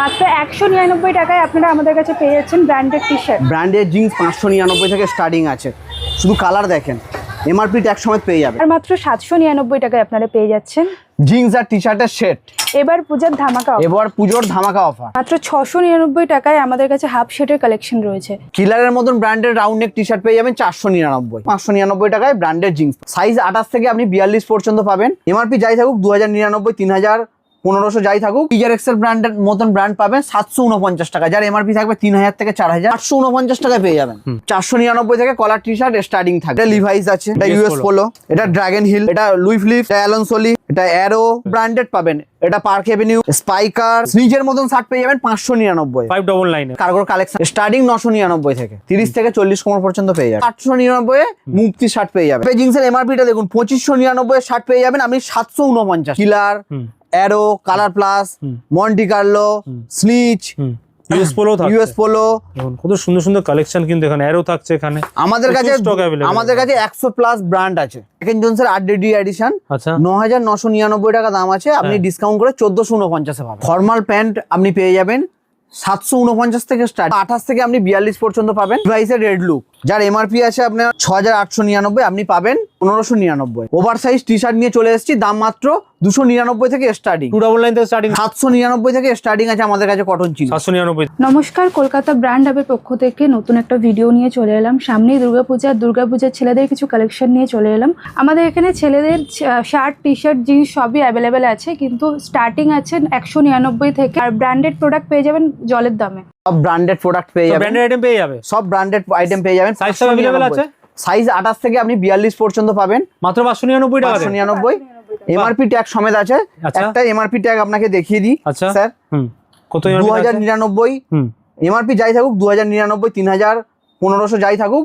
মাত্র একশো নিরানব্বই টাকায় আপনারা আমাদের কাছে পেয়ে যাচ্ছেন ব্র্যান্ডেড টি শার্ট ব্র্যান্ডের জিন্স পাঁচশো নিরানব্বই থেকে স্টার্টিং আছে। শুধু কালার দেখেন এমআরপি ট্যাগ সমেত পেয়ে যাবে। আর মাত্র সাতশো নিরানব্বই টাকায় আপনারা পেয়ে যাচ্ছেন। জিন্স আর টি শার্টের সেট এবার পূজার ধামাকা এবার পুজোর ধামাকা অফার মাত্র ছশো নিরানব্বই টাকায় আমাদের কাছে হাফ শেটের কালেকশন রয়েছে। কিলারের মতন ব্র্যান্ডের রাউন্ড নেক টি শার্ট পেয়ে যাবেন চারশো নিরানব্বই। পাঁচশো নিরানব্বই টাকায় ব্র্যান্ডের জিন্স সাইজ আঠাশ থেকে আপনি বিয়াল্লিশ পর্যন্ত পাবেন। এমআরপি যাই থাকুক দু হাজার নিরানব্বই তিন হাজার পনেরোশো যাই থাকুক টিজার এক্সেল ব্র্যান্ডের মতন ব্র্যান্ড পাবেন সাতশো উনপঞ্চাশ টাকা। যার এমআরপি থাকবে তিন হাজার থেকে চার হাজার আটশো উনপঞ্চাশ টাকায় পেয়ে যাবেন। চারশো নিরানব্বই থেকে কলার টি শার্ট স্টার্টিং থাকবে। এটা লিভাইস আছে এটা ইউএস পোলো এটা ড্রাগন হিল এটা লুই ফ্লিপ এটা অ্যালনসোলি এটা অ্যারো ব্র্যান্ডেড পাবেন। এটা পার্ক এভিনিউ স্পাইকার নিজের মতন শার্ট পেয়ে যাবেন পাঁচশো নিরানব্বই। ফাইভ ডবল নাইন কার্গোর কালেকশন স্টার্টিং নশো নিরানব্বই থেকে তিরিশ থেকে চল্লিশ কোমর পর্যন্ত পেয়ে যাবেন। আটশো নিরানব্বই মুক্তি শার্ট পেয়ে যাবেন। জিন্সের এমআরপিটা দেখুন পঁচিশশো নিরানব্বই শার্ট পেয়ে যাবেন আপনি সাতশো উনপঞ্চাশ। Killer Arrow colour plus Monte Carlo Snitch US Polo US Polo কত সুন্দর সুন্দর কালেকশন কিন্তু এখানে। অ্যারো থাকছে এখানে। আমাদের কাছে আমাদের কাছে একশো প্লাস ব্র্যান্ড আছে। সেকেন্ড জোনসের আট ডি এডিশন আচ্ছা। ন হাজার নশো নিরানব্বই টাকা দাম আছে। আপনি হ্যাঁ। ডিসকাউন্ট করে চোদ্দশো উনপঞ্চাশে পাবেন। ফর্মাল প্যান্ট আপনি পেয়ে যাবেন সাতশো উনপঞ্চাশ থেকে স্টার্ট আঠাশ থেকে আপনি বিয়াল্লিশ পর্যন্ত পাবেন। প্রাইসের রেড লুক যার এমআরপি আছে আপনার ছ হাজার আটশো নিরানব্বই আপনি পাবেন পনেরোশো নিরানব্বই। ওভার সাইজ টি শার্ট নিয়ে চলে এসেছি দাম মাত্র দুশো নিরানব্বই থেকে স্টার্টিং টু ডবল নাইন থেকে স্টার্টিং সাতশো নিরানব্বই থেকে স্টার্টিং আছে আমাদের কাছে কটন চিল সাতশো নিরানব্বই। নমস্কার কলকাতা ব্র্যান্ড হাবের পক্ষ থেকে নতুন একটা ভিডিও নিয়ে চলে এলাম। সামনেই দুর্গাপূজা দুর্গাপূজার ছেলেদের কিছু কালেকশন নিয়ে চলে এলাম। আমাদের এখানে ছেলেদের শার্ট টি শার্ট জিন্স সবই অ্যাভেলেবেল আছে কিন্তু স্টার্টিং আছে একশো নিরানব্বই থেকে। আর ব্র্যান্ডেড প্রোডাক্ট পেয়ে যাবেন জলের দামে। সব ব্র্যান্ডেড প্রোডাক্ট পেয়ে যাবেন। ব্র্যান্ডেড আইটেম পেয়ে যাবে? সব ব্র্যান্ডেড আইটেম পেয়ে যাবেন। সাইজ সব अवेलेबल আছে? সাইজ আঠাশ থেকে আপনি বিয়াল্লিশ পর্যন্ত পাবেন। মাত্র পাঁচশো নিরানব্বই টাকা পাঁচশো নিরানব্বই। এমআরপি ট্যাগ সমেত আছে। আচ্ছা। একটা এমআরপি ট্যাগ আপনাকে দেখিয়ে দিই আচ্ছা। স্যার। হুম। কত দু হাজার নিরানব্বই। হুম। এমআরপি যাই থাকুক দু হাজার নিরানব্বই তিন হাজার পনেরোশো যাই থাকুক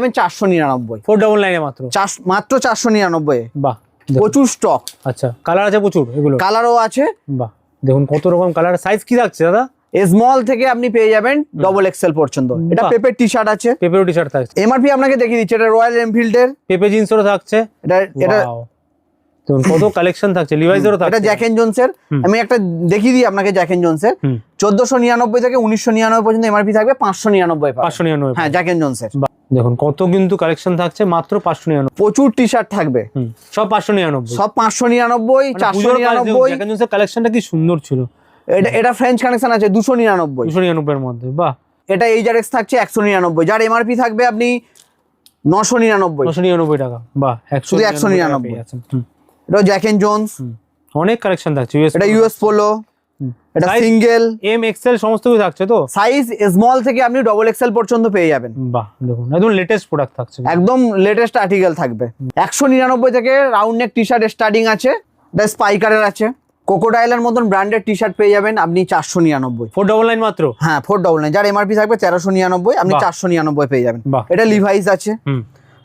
যাবেন চারশো নিরানব্বই। ফোর ডবল নাইনে মাত্র? মাত্র চারশো নিরানব্বই। বাহ প্রচুর স্টক আচ্ছা কালার আছে প্রচুর এগুলো? কালারও আছে। বাহ দেখুন কত রকম কালার সাইজ কি থাকছে দাদা? স্মল থেকে আপনি পেয়ে যাবেন ডবল এক্সেল পর্যন্ত। এটা। পেপের টি শার্ট আছে। পেপের টি শার্ট থাকছে এমআরপি আপনাকে দেখিয়ে দিচ্ছে এটা রয়্যাল এনফিল্ড এর পেপে জিন্সেরও থাকছে। এটা এটা কত কালেকশন থাকছে? লিভাইজেরও এটা থাকছে। জ্যাক এন্ড জোনসের আমি একটা দেখিয়ে দিই আপনাকে জ্যাক এন্ড জোনসের হুম। চোদ্দশো নিরানব্বই থেকে উনিশশো নিরানব্বই পর্যন্ত এমআরপি থাকবে পাঁচশো নিরানব্বই পাঁচশো নিরানব্বই হ্যাঁ জ্যাক এন্ড জোনসের দেখুন কত কিন্তু কালেকশন থাকছে মাত্র পাঁচশো নিরানব্বই। প্রচুর টি শার্ট থাকবে সব পাঁচশো নিরানব্বই। সব পাঁচশো নিরানব্বই মানে চারশো পুজোর নিরানব্বই কালেকশনটা কি সুন্দর ছিল। এটা এটা ফ্রেঞ্চ কানেকশন আছে দুশো নিরানব্বই। দুশো নিরানব্বই এর মধ্যে বাহ। এটা এইজার এক্স থাকছে একশো নিরানব্বই। যার এমআরপি থাকবে আপনি নশো নিরানব্বই। নশো নিরানব্বই টাকা বাহ। একশো শুধু 199 এটা জ্যাক এন্ড জোন্স অনেক কালেকশন থাকছে। ইউএস এটা ইউএস পোলো এটা? সিঙ্গেল এম এক্সেল সমস্ত কিছু থাকছে তো? সাইজ স্মল থেকে আপনি ডবল এক্সেল পর্যন্ত পেয়ে যাবেন। বাহ দেখুন একদম লেটেস্ট প্রোডাক্ট থাকছে। একদম লেটেস্ট আর্টিকেল থাকবে। একশো নিরানব্বই থেকে round neck T shirt starting আছে। এটা স্পাইকারের আছে। কোকোডাইলের মতন ব্র্যান্ডেড টি শার্ট পেয়ে যাবেন আপনি চারশো নিরানব্বই। ফোর ডবল নাইন মাত্র? হ্যাঁ ফোর ডবল নাইন যার এমআরপি থাকবে তেরোশো নিরানব্বই আপনি চারশো নিরানব্বই পেয়ে যাবেন। এটা লিভাইস আছে।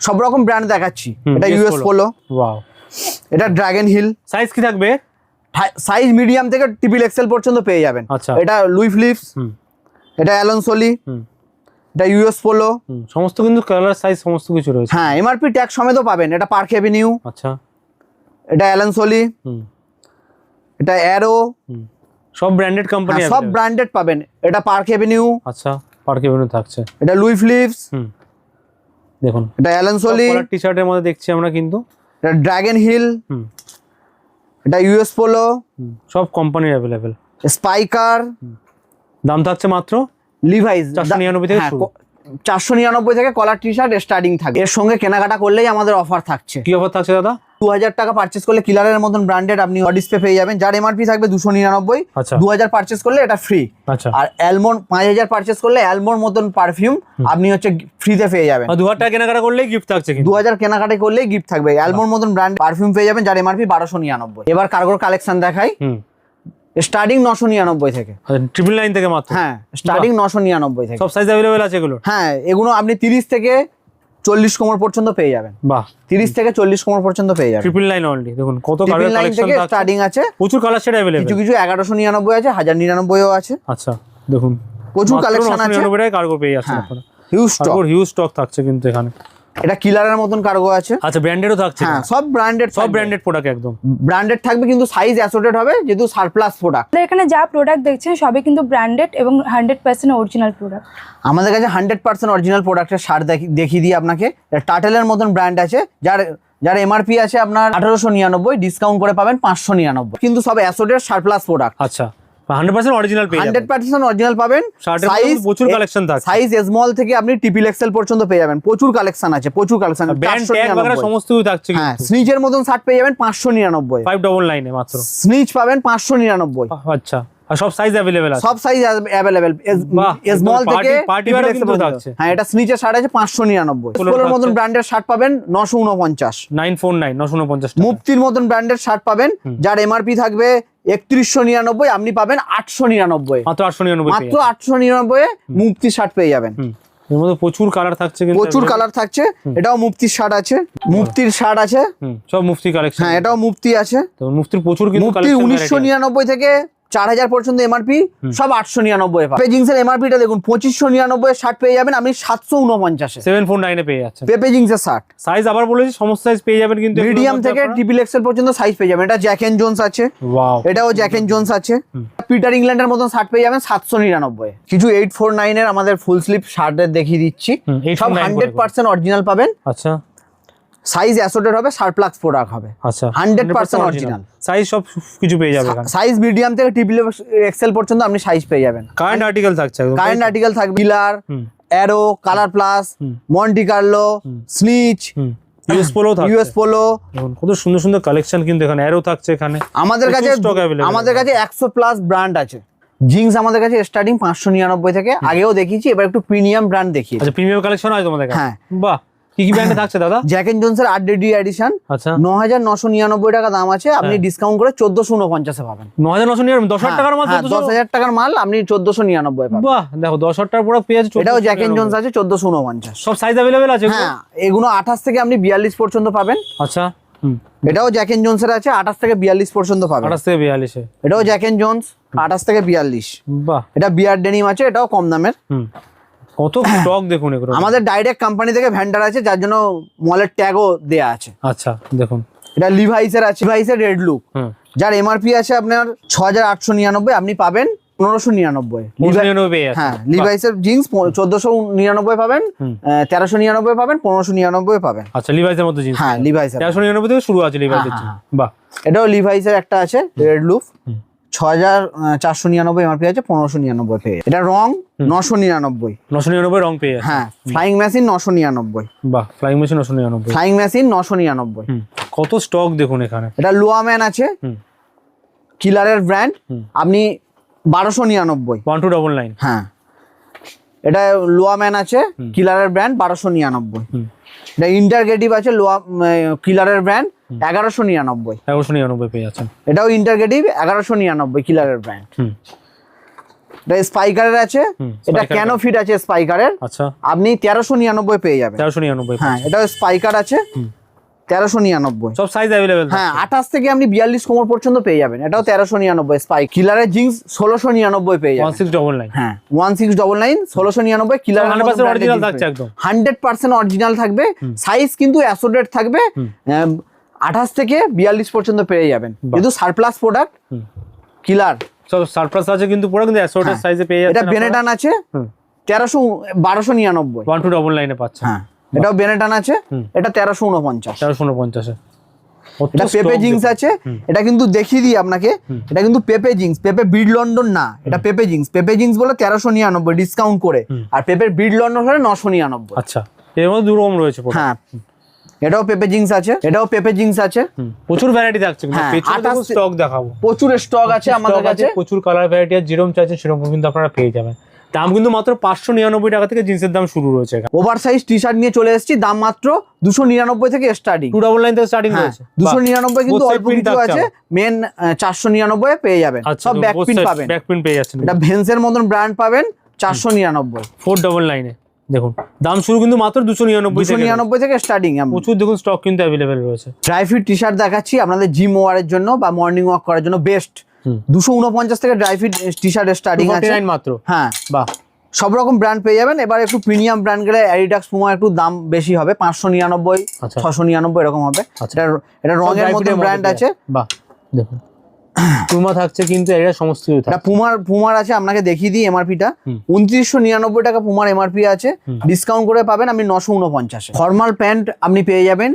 সব রকম ব্র্যান্ড দেখাচ্ছি। এটা ইউএস পোলো এটা ড্রাগন হিল সাইজ কি থাকবে? সাইজ মিডিয়াম থেকে ট্রিপল এক্সেল পর্যন্ত পেয়ে যাবেন। আচ্ছা। এটা লুই ফিলিপস হুম। এটা অ্যালনসোলি হুম। এটা ইউএস পোলো সমস্ত কিন্তু কালার সাইজ সমস্ত কিছু রয়েছে। হ্যাঁ এমআরপি ট্যাগ সমেতও পাবেন। এটা পার্ক এভিনিউ আচ্ছা। এটা অ্যালনসোলি হুম। এটা অ্যারো হুম। সব ব্র্যান্ডেড কোম্পানি সব ব্র্যান্ডেড পাবেন। এটা পার্ক এভিনিউ আচ্ছা পার্কে বেরোনো থাকছে। এটা লুই ফিলিপস হুম। দেখুন। এটা অ্যালনসোলি টি শার্টের মধ্যে দেখছি আমরা কিন্তু। ড্রাগন হিল এটা ইউএস পোলো সব কোম্পানির অ্যাভেলেবেল স্পাইকার দাম থাকছে মাত্র লিভাইস 499 থেকে চারশো নিরানব্বই থেকে কলার টি শার্ট স্টার্টিং থাকে এর সঙ্গে কেনাকাটা করলেই আমাদের অফার থাকছে। কি অফার থাকছে দাদা? দু হাজার টাকা পার্চেস করলে কিলারের মতন ব্র্যান্ডেড আপনি ডিসপ্লে পেয়ে যাবেন। যার এমআরপি থাকবে দুশো নিরানব্বই। আচ্ছা। দু হাজার পার্চেস করলে এটা ফ্রি আচ্ছা। আর অ্যালমোন পাঁচ হাজার পার্চেস করলে অ্যালমোর মতন পারফিউম আপনি হচ্ছে ফ্রিতে পেয়ে যাবেন। দু হাজার টাকা কেনাকাটা করলেই গিফট থাকছে দু হাজার কেনাকাটা করলেই গিফট থাকবে। অ্যালমোর মতন ব্র্যান্ড পারফিউম পেয়ে যাবেন যার এমআরপি বারোশো নিরানব্বই। এবার কার্গোর কালেকশন দেখাই। স্টার্টিং নশো নিরানব্বই থেকে। ট্রিপল নাইন থেকে মাত্র। হ্যাঁ স্টার্টিং নশো নিরানব্বই থেকে। সব সাইজ অ্যাভেলেবেল আছে এগুলো হ্যাঁ এগুলো আপনি তিরিশ থেকে চল্লিশ কোমর পর্যন্ত পেয়ে যাবেন। বাহ। তিরিশ থেকে চল্লিশ কোমর পর্যন্ত পেয়ে যাবেন। ট্রিপল নাইন অনলি দেখুন কত ট্রিপল লাইন কালেকশন থেকে স্টার্টিং আছে। প্রচুর কালার সেট অ্যাভেলেবেল কিছু কিছু এগারোশো নিরানব্বই আছে হাজার নিরানব্বইও আছে। আচ্ছা দেখুন। প্রচুর কালেকশন আছে। কার্গো পেয়ে যাচ্ছেন আপনারা। হিউজ স্টক হিউজ স্টক থাকছে কিন্তু এখানে। এটা কিলারের মতন কার্গো আছে। আচ্ছা ব্র্যান্ডেডও থাকছে। হ্যাঁ সব ব্র্যান্ডেড সব ব্র্যান্ডেড প্রোডাক্ট একদম। ব্র্যান্ডেড থাকবে কিন্তু সাইজ অ্যাসোটেড হবে যেহেতু সারপ্লাস প্রোডাক্ট এখানে যা প্রোডাক্ট দেখছেন সবই কিন্তু ব্র্যান্ডেড এবং হান্ড্রেড পার্সেন্ট অরিজিনাল প্রোডাক্ট আমাদের কাছে হান্ড্রেড পার্সেন্ট অরিজিনাল প্রোডাক্টের সার দেখিয়ে দিই আপনাকে। টাটেলের মতন ব্র্যান্ড আছে। যার যার এমআরপি আছে আপনার আঠারোশো নিরানব্বই ডিসকাউন্ট করে পাবেন পাঁচশো নিরানব্বই। কিন্তু সব অ্যাসোডের সারপ্লাস প্রোডাক্ট আচ্ছা। হান্ড্রেড পার্সেন্ট অরিজিনাল পেয়ে হান্ড্রেড যাবেন পার্সেন্ট অরিজিনাল পাবেন। সাইজ প্রচুর কালেকশন থাকে। সাইজ স্মল থেকে আপনি টিপিল এক্সেল পর্যন্ত পেয়ে যাবেন। প্রচুর কালেকশন আছে প্রচুর কালেকশন ব্র্যান্ড ট্যাগ বাগেরা সমস্ত কিছু থাকছে হ্যাঁ মতন শার্ট পেয়ে যাবেন পাঁচশো নিরানব্বই। মাত্র। পাবেন পাঁচশো নিরানব্বই। আচ্ছা। আর সব সাইজ অ্যাভেলেবেল আছে। সব সাইজ বাহ, স্মল থেকে party- party triple wear ও XL কিন্তু থাকছে। হ্যাঁ এটা স্নিচের শার্ট আছে পাঁচশো নিরানব্বই। মতন। ব্র্যান্ডের শার্ট পাবেন নশো উনপঞ্চাশ। নাইন ফোর নাইন নশো উনপঞ্চাশ মুক্তির মতন ব্র্যান্ডের শার্ট পাবেন। যার এমআরপি থাকবে একত্রিশশো নিরানব্বই আপনি পাবেন আটশো নিরানব্বই। মাত্র আটশো নিরানব্বই মাত্র আটশো নিরানব্বই মুক্তি শার্ট পেয়ে যাবেন। এর মধ্যে প্রচুর কালার থাকছে কিন্তু প্রচুর কালার থাকছে। এটাও মুক্তির শার্ট আছে। মুক্তির শার্ট আছে। সব মুফতি কালেকশন হ্যাঁ এটাও মুক্তি আছে। তো মুফতির প্রচুর কিন্তু উনিশশো নিরানব্বই থেকে চার হাজার পর্যন্ত এমআরপি সব আটশো নিরানব্বই পেপে জিন্সের এমআরপিটা দেখুন পঁচিশশো নিরানব্বই শার্ট পেয়ে যাবেন আপনি সাতশো উনপঞ্চাশে। সেভেন ফোর নাইনে পেয়ে যাচ্ছেন। পেপে জিন্সের শার্ট সাইজ আবার বলেছি সমস্ত সাইজ পেয়ে যাবেন কিন্তু মিডিয়াম থেকে ট্রিপল এক্সেল পর্যন্ত সাইজ পেয়ে যাবেন। এটা জ্যাক এন্ড জোন্স আছে। এটাও জ্যাক এন্ড জোন্স আছে। পিটার ইংল্যান্ডের মতন শার্ট পেয়ে যাবেন সাতশো নিরানব্বই কিছু এইট ফোর নাইনের আমাদের ফুল স্লিপ শার্টের দেখিয়ে দিচ্ছি। সব হান্ড্রেড পার্সেন্ট অরিজিনাল পাবেন। আচ্ছা। সাইজ অ্যাসোটেড হবে সারপ্লাক্স প্রোডাক্ট হবে। আচ্ছা। 100% original। সাইজ সব কিছু পেয়ে যাবে সাইজ মিডিয়াম থেকে ট্রিপল এক্সেল পর্যন্ত আপনি সাইজ পেয়ে যাবেন। কারেন্ট আর্টিকেল থাকছে কারেন্ট আর্টিকেল থাকবে হুম। Arrow Color Plus Monte Carlo Snitch US Polo US Polo কত সুন্দর সুন্দর কালেকশন কিন্তু এখানে। অ্যারো থাকছে এখানে। আমাদের কাছে আমাদের কাছে একশো প্লাস ব্র্যান্ড আছে। জিন্স আমাদের কাছে স্টার্টিং পাঁচশো নিরানব্বই থেকে। আগেও দেখিয়েছি এবার একটু প্রিমিয়াম ব্র্যান্ড দেখিয়েছি। আচ্ছা প্রিমিয়াম কালেকশন আছে তোমাদের কাছে? হ্যাঁ। বাহ। কি কি ব্র্যান্ডে থাকছে দাদা? জ্যাক এন্ড জোন্সের আট ডি এডিশন আচ্ছা। টাকা দাম আছে আপনি হ্যাঁ। ডিসকাউন্ট করে চোদ্দশো উনপঞ্চাশে পাবেন। হাজার টাকার মাল হ্যাঁ, টাকার মাল আপনি পাবেন। বাহ দেখো টাকার পুরো এটাও 1499 জ্যাক এন্ড জোন্স আছে সব সাইজ আছে এগুলো? হ্যাঁ এগুলো আঠাশ থেকে আপনি বিয়াল্লিশ পর্যন্ত পাবেন। আচ্ছা এটাও জ্যাক এন্ড জোন্সের আছে আঠাশ থেকে বিয়াল্লিশ পর্যন্ত পাবেন। আঠাশ থেকে বিয়াল্লিশে। এটাও জ্যাক এন্ড জোন্স আঠাশ থেকে বিয়াল্লিশ। বাহ। এটা বিয়ার ডেনিম আছে এটাও কম দামের। হুম। কত স্টক দেখুন এগুলো। আমাদের ডাইরেক্ট কোম্পানি থেকে ভ্যান্ডার আছে যার জন্য মলের ট্যাগও দেয়া আছে। আচ্ছা দেখুন। এটা লিভাইসের আছে লিভাইসের রেড লুক যার এমআরপি আছে আপনার ছ হাজার আটশো নিরানব্বই আপনি পাবেন পনেরোশো নিরানব্বই। যাচ্ছে হ্যাঁ লিভাইসের জিন্স চোদ্দশো নিরানব্বই পাবেন তেরোশো নিরানব্বই পাবেন পনেরোশো নিরানব্বই পাবেন। আচ্ছা লিভাইসের মধ্যে জিনিস হ্যাঁ লিভাইসের তেরোশো নিরানব্বই থেকে শুরু আছে লিভাইসের হ্যাঁ, বাহ। এটাও লিভাইসের একটা আছে রেড লুক। ছ হাজার চারশো নিরানব্বই এমআরপি আছে পনেরোশো নিরানব্বই পেয়ে। এটা রং নশো নিরানব্বই। নশো নিরানব্বই রং পেয়ে হ্যাঁ ফ্লাইং মেশিন নশো নিরানব্বই। বাহ ফ্লাইং মেশিন নশো নিরানব্বই। ফ্লাইং মেশিন নশো নিরানব্বই। কত স্টক দেখুন এখানে। এটা লোয়াম্যান আছে কিলারের ব্র্যান্ড আপনি বারোশো নিরানব্বই। ওয়ান টু ডবল নাইন হ্যাঁ। এটা লোয়াম্যান আছে কিলারের ব্র্যান্ড বারোশো নিরানব্বই। এটা ইন্টারগেটিভ আছে লোয়া কিলারের ব্র্যান্ড এগারোশো নিরানব্বই। এগারোশো নিরানব্বই পেয়ে যাচ্ছেন। এটাও ইন্টারগেটিভ এগারোশো নিরানব্বই কিলারের ব্র্যান্ড এটা স্পাইকারের আছে এটা কেন ফিট আছে স্পাইকারের আচ্ছা। আপনি তেরোশো নিরানব্বই পেয়ে যাবেন। তেরোশো নিরানব্বই হ্যাঁ এটাও স্পাইকার আছে তেরোশো নিরানব্বই। সব সাইজ অ্যাভেলেবেল হ্যাঁ আঠাশ থেকে আপনি বিয়াল্লিশ কোমর পর্যন্ত পেয়ে যাবেন। এটাও তেরোশো নিরানব্বই। স্পাইক কিলারের জিন্স ষোলোশো নিরানব্বই পেয়ে যাবেন। সিক্স ডবল নাইন হ্যাঁ ওয়ান সিক্স ডবল নাইন ষোলোশো নিরানব্বই Killer hundred percent original hundred percent original থাকবে। সাইজ কিন্তু অ্যাসোডেড থাকবে। আঠাশ থেকে বিয়াল্লিশ পর্যন্ত পেয়ে যাবেন। কিন্তু সারপ্লাস প্রোডাক্ট কিলার সব সারপ্লাস আছে কিন্তু পুরো কিন্তু অ্যাসোর্টেড সাইজে পেয়ে যাচ্ছে এটা বেনেটান আছে তেরোশো বারোশো নিরানব্বই। ওয়ান টু ডবল নাইনে পাচ্ছে হ্যাঁ এটাও বেনেটান আছে এটা তেরোশো উনপঞ্চাশ তেরোশো উনপঞ্চাশে এটা পেপে জিন্স আছে এটা কিন্তু দেখিয়ে দিই আপনাকে এটা কিন্তু পেপে জিন্স পেপে বিড লন্ডন না এটা পেপে জিন্স পেপে জিন্স বলে তেরোশো নিরানব্বই ডিসকাউন্ট করে। আর পেপের বিড লন্ডন হলে নশো নিরানব্বই। আচ্ছা এর মধ্যে দু রকম রয়েছে হ্যাঁ। এটাও পেপে জিন্স আছে এটাও পেপে জিন্স আছে। প্রচুর ভ্যারাইটি থাকছে হ্যাঁ, পেছনে স্টক দেখাবো। প্রচুর স্টক আছে আমাদের কাছে। প্রচুর কালার ভ্যারাইটি আছে যেরকম চাইছেন সেরকম কিন্তু আপনারা পেয়ে যাবেন। দাম কিন্তু মাত্র পাঁচশো নিরানব্বই টাকা থেকে জিন্সের দাম শুরু রয়েছে ওভার সাইজ টি শার্ট নিয়ে চলে এসেছি দাম মাত্র দুশো নিরানব্বই থেকে স্টার্টিং টু ডাবল নাইন থেকে স্টার্টিং হ্যাঁ রয়েছে। দুশো নিরানব্বই কিন্তু অল্প কিছু আছে মেন চারশো নিরানব্বই পেয়ে যাবেন আচ্ছা সব ব্যাক প্রিন্ট পাবেন। ব্যাক প্রিন্ট পেয়ে যাচ্ছেন। এটা ভেন্সের মতন ব্র্যান্ড পাবেন চারশো নিরানব্বই। ফোর ডাবল নাইনে দেখুন দাম শুরু কিন্তু মাত্র দুশো নিরানব্বই দুশো থেকে নিরানব্বই থেকে স্টার্টিং প্রচুর দেখুন স্টক কিন্তু অ্যাভেলেবেল রয়েছে। ড্রাই ফিট টি শার্ট দেখাচ্ছি আপনাদের জিম ওয়ারের জন্য বা মর্নিং ওয়াক করার জন্য বেস্ট। দুশো উনপঞ্চাশ থেকে dry fit T shirt starting আছে। 49 মাত্র। হ্যাঁ। বাহ। সব রকম ব্র্যান্ড পেয়ে যাবেন। এবার একটু প্রিমিয়াম ব্র্যান্ড গেলে অ্যাডিডাক্স পুমা একটু দাম বেশি হবে পাঁচশো নিরানব্বই আচ্ছা। ছশো নিরানব্বই এরকম হবে। আচ্ছা। এটা এটা রঙের মতন ব্র্যান্ড আছে। বাহ। দেখুন। পুমা থাকছে কিন্তু এটা সমস্ত কিছু থাকে পুমার পুমার আছে আপনাকে দেখিয়ে দিই এমআরপি টা। উনত্রিশশো নিরানব্বই টাকা পুমার এমআরপি আছে। ডিসকাউন্ট করে পাবেন আপনি নশো উনপঞ্চাশে। ফর্মাল প্যান্ট আপনি পেয়ে যাবেন।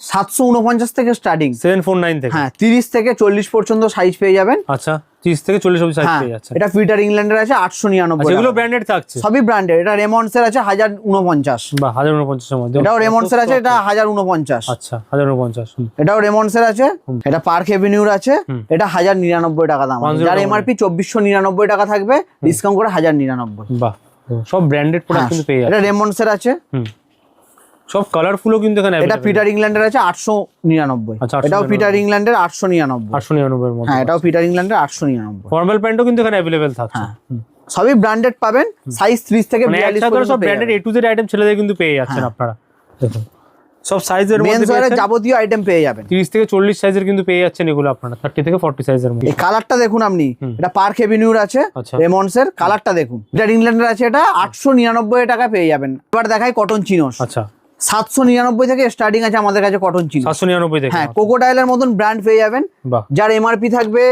সাতশো উনপঞ্চাশ থেকে স্টার্টিং সেভেন ফোর নাইন থেকে? হ্যাঁ তিরিশ থেকে চল্লিশ পর্যন্ত সাইজ পেয়ে যাবেন। আচ্ছা তিরিশ থেকে চল্লিশ অব্দি সাইজ হ্যাঁ পেয়ে যাচ্ছে এটা পিটার ইংল্যান্ডের আছে আটশো নিরানব্বই আচ্ছা এগুলো ব্র্যান্ডেড থাকছে? সবই ব্র্যান্ডের এটা রেমন্ডসের আছে হাজার উনপঞ্চাশ বা হাজার উনপঞ্চাশের মধ্যে। এটাও রেমন্ডসের আছে এটা হাজার উনপঞ্চাশ আচ্ছা হাজার উনপঞ্চাশ। এটাও রেমন্ডসের আছে এটা পার্ক এভিনিউর আছে এটা হাজার নিরানব্বই টাকা দাম আছে। 1099 যার এমআরপি চব্বিশশো নিরানব্বই টাকা থাকবে ডিসকাউন্ট করে হাজার নিরানব্বই। বাহ সব ব্র্যান্ডেড প্রোডাক্ট কিন্তু পেয়ে হ্যাঁ, এটা যাচ্ছে রেমন্ডসের আছে। সব কালারফুলও কিন্তু এখানে এটা পিটার ইংল্যান্ডের আছে আটশো নিরানব্বই। আচ্ছা, এটাও পিটার ইংল্যান্ডের আটশো নিরানব্বই। আটশো নিরানব্বইয়ের মধ্যে হ্যাঁ এটাও পিটার ইংল্যান্ডের আটশো নিরানব্বই। ফর্মাল প্যান্টও কিন্তু এখানে অ্যাভেলেবেল থাকছে। হ্যাঁ। সবই ব্র্যান্ডেড পাবেন সাইজ ত্রিশ থেকে মানে বিয়াল্লিশ সব branded A to Z item ছেলেদের কিন্তু পেয়ে যাচ্ছেন হ্যাঁ। আপনারা। দেখুন। সব সাইজের মধ্যে। যাবতীয় আইটেম পেয়ে যাবেন। তিরিশ থেকে চল্লিশ সাইজের কিন্তু পেয়ে যাচ্ছেন এগুলো আপনারা। থার্টি থেকে ফর্টি সাইজের মধ্যে। এই কালারটা দেখুন আপনি। এটা পার্ক এভিনিউর আছে। রেমন্ডস এর কালারটা দেখুন। এটা ইংল্যান্ডের আছে এটা আটশো নিরানব্বই টাকা পেয়ে যাবেন। এবার দেখাই কটন চিনোস আচ্ছা। সাতশো নিরানব্বই থেকে স্টার্টিং আছে আমাদের কাছে কটন চিনোস সাতশো নিরানব্বই থেকে হ্যাঁ কোকোডাইলের মতন ব্র্যান্ড পেয়ে যাবেন। যার এমআরপি থাকবে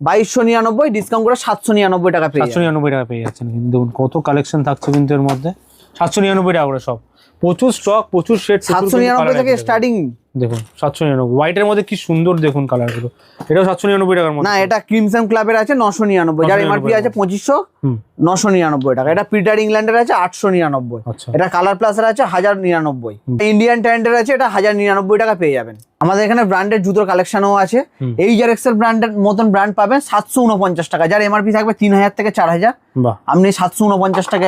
বাইশশো নিরানব্বই ডিসকাউন্ট করে সাতশো নিরানব্বই টাকা পেয়ে সাতশো নিরানব্বই টাকা পেয়ে যাচ্ছেন কিন্তু। কত কালেকশন থাকছে কিন্তু এর মধ্যে। সাতশো নিরানব্বই টাকা করে সব। প্রচুর স্টক প্রচুর সেট সাতশো নিরানব্বই থেকে স্টার্টিং দেখুন সাতশো নিরানব্বই। হোয়াইটের মধ্যে কি সুন্দর দেখুন কালারগুলো এটাও সাতশো নিরানব্বই টাকার মধ্যে। না এটা ক্রিমসন ক্লাবের আছে নশো নিরানব্বই। যার এমআরপি আছে পঁচিশশো নশো নিরানব্বই টাকা। এটা পিটার ইংল্যান্ডের আছে আটশো নিরানব্বই। আচ্ছা। এটা কালার প্লাসের আছে হাজার নিরানব্বই। ইন্ডিয়ান ট্যান্ডের আছে এটা হাজার নিরানব্বই টাকা পেয়ে যাবেন। আমাদের এখানে ব্র্যান্ডের জুতোর কালেকশনও আছে। এই জার এক্সেল ব্র্যান্ডের মতন ব্র্যান্ড পাবেন সাতশো উনপঞ্চাশ টাকা। যার এমআরপি থাকবে তিন হাজার থেকে চার হাজার। আপনি সাতশো উনপঞ্চাশ টাকা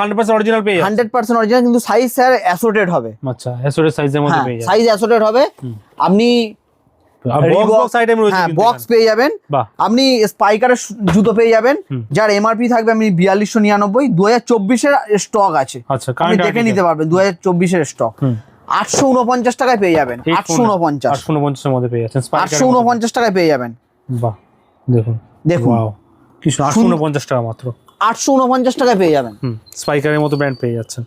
hundred percent original hundred percent original কিন্তু সাইজ স্যার অ্যাসোটেড হবে। আচ্ছা এসোরের সাইজের মধ্যে সাইজ অ্যাসোটেড হবে। আপনি বক্স হ্যাঁ। পেয়ে যাবেন। আপনি স্পাইকারের জুতো পেয়ে যাবেন। যার এমআরপি থাকবে আপনি বিয়াল্লিশশো নিরানব্বই দু হাজার চব্বিশের স্টক আছে। আচ্ছা আপনি দেখে নিতে পারবেন দু হাজার চব্বিশের স্টক আটশো উনপঞ্চাশ টাকায় পেয়ে যাবেন আটশো উনপঞ্চাশ। আটশো উনপঞ্চাশের মধ্যে পেয়ে যাচ্ছেন আটশো উনপঞ্চাশ টাকায় পেয়ে যাবেন। বাহ দেখুন। দেখুন। Wow, কি আটশো উনপঞ্চাশ টাকা মাত্র। আটশো উনপঞ্চাশ টাকায় পেয়ে যাবেন। স্পাইকারের মতো ব্র্যান্ড পেয়ে যাচ্ছেন।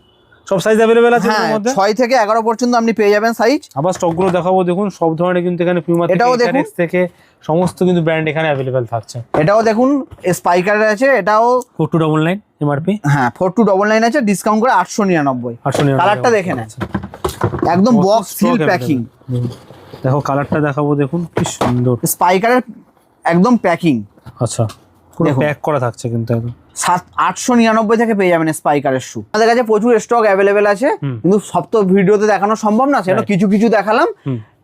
সব সাইজ অ্যাভেলেবেল আছে হ্যাঁ এর মধ্যে? ছয় থেকে এগারো পর্যন্ত আপনি পেয়ে যাবেন সাইজ আবার স্টকগুলো দেখাবো দেখুন সব ধরনের কিন্তু এখানে পিউমা থেকে এটাও দেখুন। থেকে সমস্ত কিন্তু ব্র্যান্ড এখানে অ্যাভেলেবেল থাকছে। এটাও দেখুন স্পাইকারের আছে এটাও four two double nine MRP হ্যাঁ ফোর টু ডবল নাইন আছে ডিসকাউন্ট করে আটশো নিরানব্বই। আটশো নিরানব্বই কালারটা দেখে নেন। একদম বক্স সিল প্যাকিং দেখো কালারটা দেখাবো দেখুন কি সুন্দর। স্পাইকারের একদম প্যাকিং আচ্ছা। পুরো প্যাক করা থাকছে কিন্তু একদম। সাত আটশো নিরানব্বই থেকে পেয়ে যাবেন স্পাইকারের শু আমাদের কাছে প্রচুর স্টক অ্যাভেলেবেল আছে কিন্তু সব তো ভিডিওতে দেখানো সম্ভব না সেটা কিছু কিছু দেখালাম।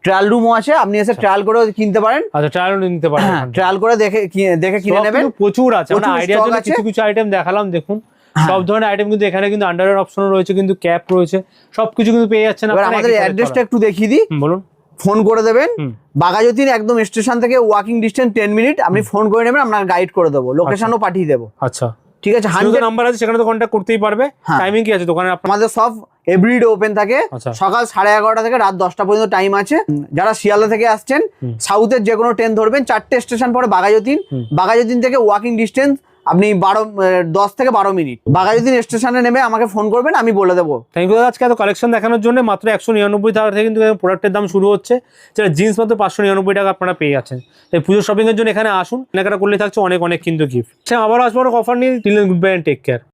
ট্রায়াল রুমও আছে আপনি এসে ট্রায়াল করেও কিনতে পারেন। আচ্ছা ট্রায়াল নিতে পারেন হ্যাঁ ট্রায়াল করে দেখে দেখে কিনে নেবেন। প্রচুর আছে জন্য হ্যাঁ। কিছু কিছু আইটেম দেখালাম দেখুন। সব ধরনের আইটেম কিন্তু এখানে কিন্তু আন্ডারের অপশন রয়েছে কিন্তু ক্যাপ রয়েছে সবকিছু কিন্তু পেয়ে যাচ্ছেন এবার আমাদের অ্যাড্রেসটা একটু দেখিয়ে দিই। বলুন। ফোন করে দেবেন। হুম। একদম স্টেশন থেকে ওয়াকিং ডিস্টেন্স টেন মিনিট আপনি ফোন করে নেবেন আপনাকে গাইড করে দেবো লোকেশনও পাঠিয়ে দেবো। আচ্ছা। ঠিক আছে হান্ড্রেড হান্ড্রেড নাম্বার আছে সেখানে তো কন্ট্যাক্ট করতেই পারবে। হ্যাঁ। টাইমিং কি আছে দোকানে? আমাদের সব এভরিডে ওপেন থাকে। আচ্ছা। সকাল সাড়ে এগারোটা থেকে রাত দশটা পর্যন্ত টাইম আছে। যারা শিয়ালদা থেকে আসছেন সাউথের যে কোনো ট্রেন ধরবেন চারটে স্টেশন পরে বাগাজতিন হুম। থেকে ওয়াকিং ডিস্টেন্স আপনি বারো দশ থেকে বারো মিনিট। বাঘাযতীন স্টেশনে নেমে আমাকে ফোন করবেন, আমি বলে দেবো। থ্যাংক ইউ আজকে এত কালেকশন দেখানোর জন্য মাত্র একশো নিরানব্বই টাকা থেকে কিন্তু প্রোডাক্টের দাম শুরু হচ্ছে। যেটা জিন্স মাত্র পাঁচশো নিরানব্বই টাকা আপনারা পেয়ে যাচ্ছেন। তাই পুজো শপিংয়ের জন্য এখানে আসুন। কেনাকাটা করলে থাকছে অনেক অনেক কিন্তু গিফট আচ্ছা আবার আসব অফার নিয়ে। Good take care